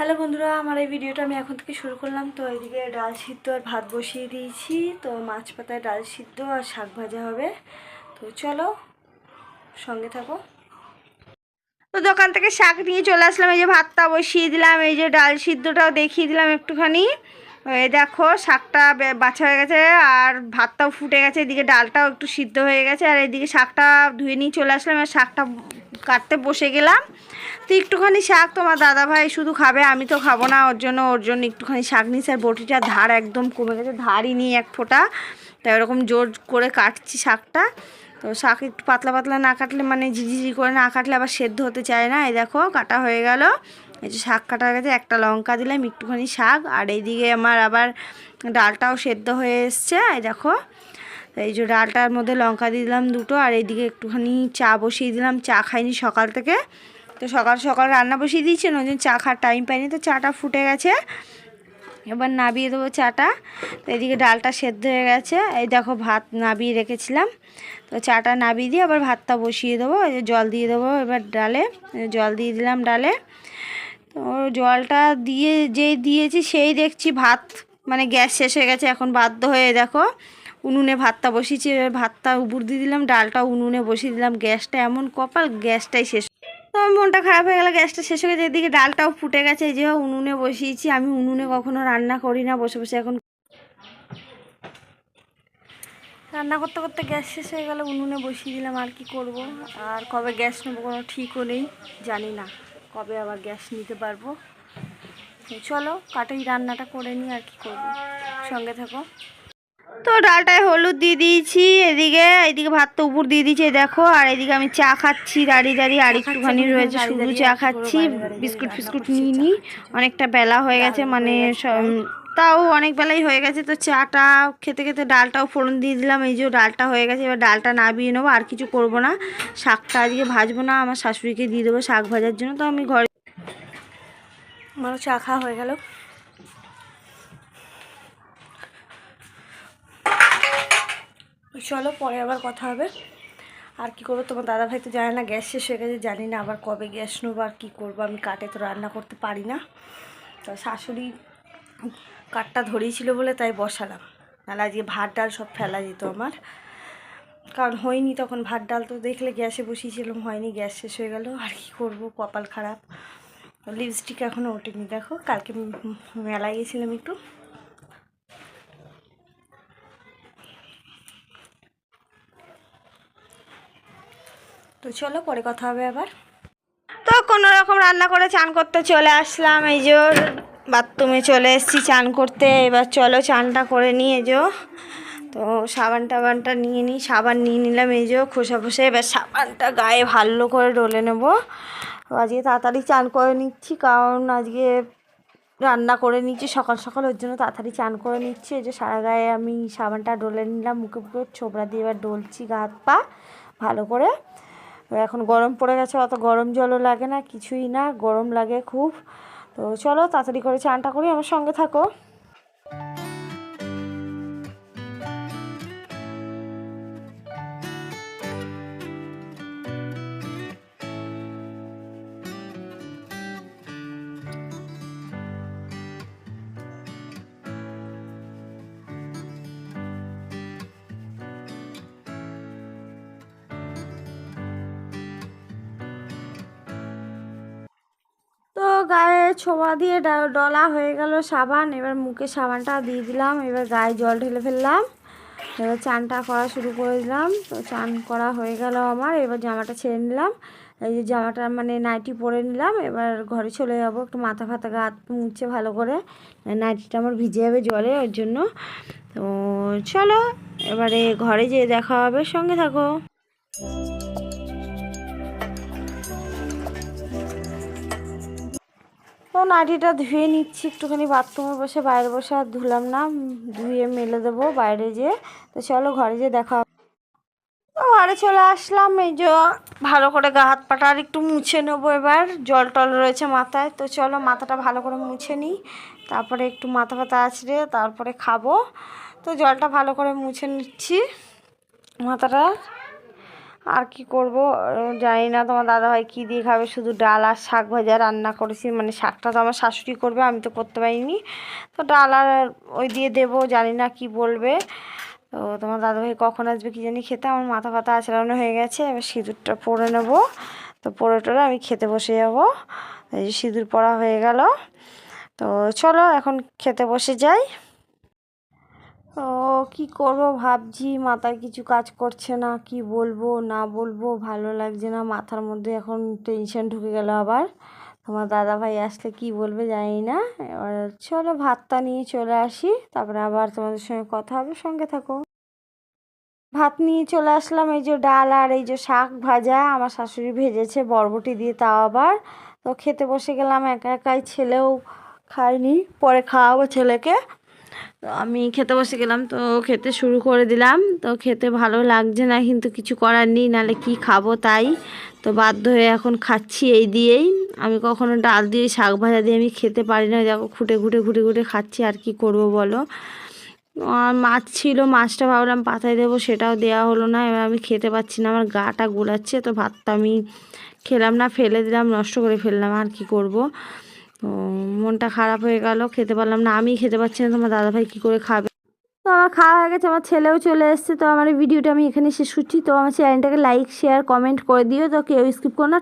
Hello বন্ধুরা, আমার এই ভিডিওটা আমি এখন থেকে শুরু করলাম। তো এইদিকে ডাল সিদ্ধ আর ভাত বসিয়ে দিয়েছি। তো মাছ পাতায় ডাল সিদ্ধ আর শাক ভাজা হবে। তো চলো, সঙ্গে থাকো। তো দোকান থেকে শাক নিয়ে চলে আসলাম। এই যে ভাতটা বসিয়ে দিলাম, এই যে ডাল সিদ্ধটাও দেখিয়ে দিলাম একটুখানি। এই দেখো, শাকটা বাছা হয়ে গেছে আর ভাতটাও ফুটে গেছে, এদিকে ডালটাও একটু সিদ্ধ হয়ে গেছে আর এদিকে শাকটা ধুয়ে নিয়ে চলে আসলাম আর শাকটা কাটতে বসে গেলাম। তো একটুখানি শাক তোমার দাদা ভাই শুধু খাবে, আমি তো খাব না, ওর জন্য ওর জন্য একটুখানি শাক নিয়েছি আর বটিটার ধার একদম কমে গেছে, ধারই নিই এক ফোঁটা। তাই ওরকম জোর করে কাটছি শাকটা। তো শাক একটু পাতলা পাতলা না কাটলে মানে ঝিঝিঝি করে না কাটলে আবার সেদ্ধ হতে চায় না, এই দেখো কাটা হয়ে গেল। এই যে শাক কাটার কাছে একটা লঙ্কা দিলাম, একটুখানি শাক, আর এইদিকে আমার আবার ডালটাও সেদ্ধ হয়ে এসছে, এই দেখো। এই যে ডালটার মধ্যে লঙ্কা দিয়ে দিলাম দুটো, আর এইদিকে একটুখানি চা বসিয়ে দিলাম, চা খাইনি সকাল থেকে। তো সকাল সকাল রান্না বসিয়ে দিয়েছেন ওই জন্য চা খাওয়ার টাইম পাইনি, তো চাটা ফুটে গেছে। এবার নাবিয়ে দেবো চাটা। তো এদিকে ডালটা সেদ্ধ হয়ে গেছে। এই দেখো ভাত নাবিয়ে রেখেছিলাম। তো চাটা নাবিয়ে দিয়ে আবার ভাতটা বসিয়ে দেবো। জল দিয়ে দেবো এবার ডালে। জল দিয়ে দিলাম ডালে। তো জলটা দিয়ে যেই দিয়েছি সেই দেখছি ভাত মানে গ্যাস শেষ হয়ে গেছে। এখন বাধ্য হয়ে দেখো উনুনে ভাতটা বসিয়েছি। ভাতটা উপর দিয়ে দিলাম, ডালটা উনুনে বসিয়ে দিলাম। গ্যাসটা এমন কপাল, গ্যাসটাই শেষ আমার মনটা খারাপ হয়ে গেল, গ্যাসটা শেষ হয়ে গেছে, এদিকে ডালটাও ফুটে গেছে, এই যে উনুনে বসিয়েছি, আমি উনুনে কখনো রান্না করি না, বসে বসে এখন রান্না করতে করতে গ্যাস শেষ হয়ে গেল, উনুনে বসিয়ে দিলাম, আর কি করব? আর কবে গ্যাস নেব কোনো ঠিকও নেই, জানি না, কবে আবার গ্যাস নিতে পারব। চলো, কাটেই রান্নাটা করে নিই, আর কি করব? সঙ্গে থাকো। তো ডালটায় হলুদ দিয়ে দিয়েছি এদিকে এদিকে ভাত তো উপর দিয়ে দিয়েছি দেখো আর এদিকে আমি চা খাচ্ছি দাঁড়িয়ে দাঁড়িয়ে আর একটুখানি রয়েছে শুধু চা খাচ্ছি বিস্কুট ফিস্কুট নিয়ে নিই অনেকটা বেলা হয়ে গেছে মানে তাও অনেক বেলাই হয়ে গেছে তো চাটা খেতে খেতে ডালটাও ফোড়ন দিয়ে দিলাম এই যে ডালটা হয়ে গেছে এবার ডালটা নাবিয়ে নেব আর কিছু করব না শাকটা আজকে ভাজবো না আমার শাশুড়িকে দিয়ে দেবো শাক ভাজার জন্য তো আমি ঘরে আমারও চা খাওয়া হয়ে গেল। চলো, পরে আবার কথা হবে। আর কি করব, তোমার দাদা ভাই তো জানে না, গ্যাস শেষ হয়ে গেছে, জানি না আবার কবে গ্যাস নেব আর কী করব। আমি কাটে তো রান্না করতে পারি না। তো শাশুড়ি কাঠটা ধরিয়েছিল বলে তাই বসালাম। নাহলে আজকে ভাত ডাল সব ফেলা যেত আমার। কারণ হয়নি তখন ভাত ডাল তো দেখলে গ্যাসে বসিয়েছিলাম, হয়নি, গ্যাস শেষ হয়ে গেল। আর কি করব, কপাল খারাপ। লিপস্টিক এখনও ওঠেনি, দেখো, কালকে মেলায় গেছিলাম একটু। তো চলো পরে কথা হবে আবার। তো কোনো রকম রান্না করে চান করতে চলে আসলাম, এই যে বাথরুমে চলে এসেছি চান করতে। এবার চলো চানটা করে নিয়ে যে। তো সাবান টাবানটা নিয়ে নিই, সাবান নিয়ে নিলাম, এই যে খোসা খোসা এবার সাবানটা গায়ে ভালো করে ডলে নেব। আজকে তাড়াতাড়ি চান করে নিচ্ছি, কারণ আজকে রান্না করে নিচ্ছি, সকাল সকাল ওর জন্য তাড়াতাড়ি চান করে নিচ্ছি। এই যে সারা গায়ে আমি সাবানটা ডলে নিলাম, মুখে মুখে ছোবড়া দিয়ে এবার ডলছি গা হাত পা ভালো করে। এবার এখন গরম পড়ে গেছে, অত গরম জলও লাগে না, কিছুই না, গরম লাগে খুব। তো চলো তাড়াতাড়ি করে চানটা করি, আমার সঙ্গে থাকো। গায়ে ছোঁয়া দিয়ে ডলা হয়ে গেল সাবান। এবার মুখে সাবানটা দিয়ে দিলাম, এবার গায়ে জল ঢেলে ফেললাম। এবার চানটা করা শুরু করে দিলাম। তো চান করা হয়ে গেল আমার, এবার জামাটা ছেড়ে নিলাম। এই যে জামাটা মানে নাইটি পরে নিলাম, এবার ঘরে চলে যাব, একটু মাথা ফাতা গা মুছে ভালো করে। নাইটিটা আমার ভিজে যাবে জলে, ওর জন্য। তো চলো, এবারে ঘরে যেয়ে দেখা হবে, সঙ্গে থাকো। তো নাটিটা ধুয়ে নিচ্ছি, একটুখানি বাথরুমে বসে, বাইরে বসে আর ধুলাম না ধুয়ে মেলে দেবো বাইরে যেয়ে। তো চলো ঘরে যেয়ে দেখা। তো ঘরে চলে আসলাম, এই যে ভালো করে গা হাত পাটা আর একটু মুছে নেব এবার, জল টল রয়েছে মাথায়। তো চলো মাথাটা ভালো করে মুছে নিই, তারপরে একটু মাথা ফাতা আছড়ে তারপরে খাব। তো জলটা ভালো করে মুছে নিচ্ছি মাথাটা। আর কি করব? জানি না তোমার দাদাভাই কী দিয়ে খাবে? শুধু ডাল আর শাক ভাজা রান্না করেছি। মানে শাকটা তো আমার শাশুড়ি করবে, আমি তো করতে পারিনি। তো ডাল আর ওই দিয়ে দেবো জানি না কি বলবে। তো তোমার দাদাভাই কখন আসবে কি জানি খেতে? আমার মাথা ফাতা আচড়ানো হয়ে গেছে। এবার সিঁদুরটা পরে নেব। তো পরে টোরে আমি খেতে বসে যাব। এই যে সিঁদুর পরা হয়ে গেল। তো চলো এখন খেতে বসে যাই। ও কি করব ভাবছি মাথায় কিছু কাজ করছে না, কি বলব, না বলব, ভালো লাগছে না, মাথার মধ্যে এখন টেনশন ঢুকে গেল আবার। তোমার দাদা ভাই আসলে কি বলবে জানি না, এবার চলো ভাতটা নিয়ে চলে আসি, তারপরে আবার তোমাদের সঙ্গে কথা হবে, সঙ্গে থাকো। ভাত নিয়ে চলে আসলাম, এই যে ডাল আর এই যে শাক ভাজা, আমার শাশুড়ি ভেজেছে বরবটি দিয়ে তাও আবার। তো খেতে বসে গেলাম, একা একাই ছেলেও খায়নি, পরে খাওয়াবো ছেলেকে। তো আমি খেতে বসে গেলাম, তো খেতে শুরু করে দিলাম। তো খেতে ভালো লাগছে না, কিন্তু কিছু করার নেই, নাহলে কি খাব তাই? তো বাধ্য হয়ে এখন খাচ্ছি এই দিয়েই। আমি কখনো ডাল দিয়ে, শাক ভাজা দিয়ে আমি খেতে পারি না, দেখো খুঁটে খুঁটে খুঁটে খুঁটে খাচ্ছি, আর কি করব বলো? আর মাছ ছিল, মাছটা ভাবলাম পাতায় দেবো, সেটাও দেওয়া হলো না, এবার আমি খেতে পাচ্ছি না, আমার গাটা গোলাচ্ছে, তো ভাতটা আমি খেলাম না, ফেলে দিলাম, নষ্ট করে ফেললাম, আর কি করব? তো মনটা খারাপ হয়ে গেল, খেতে পারলাম না। আমি খেতে পারছি না, তোমার দাদাভাই কী করে খাবে? তো আমার খাওয়া হয়ে গেছে, আমার ছেলেও চলে এসছে, তো আমার ভিডিওটা আমি এখানে শেষ করছি। তো আমার চ্যানেলটাকে লাইক শেয়ার কমেন্ট করে দিও, তো কেউ স্কিপ করো না।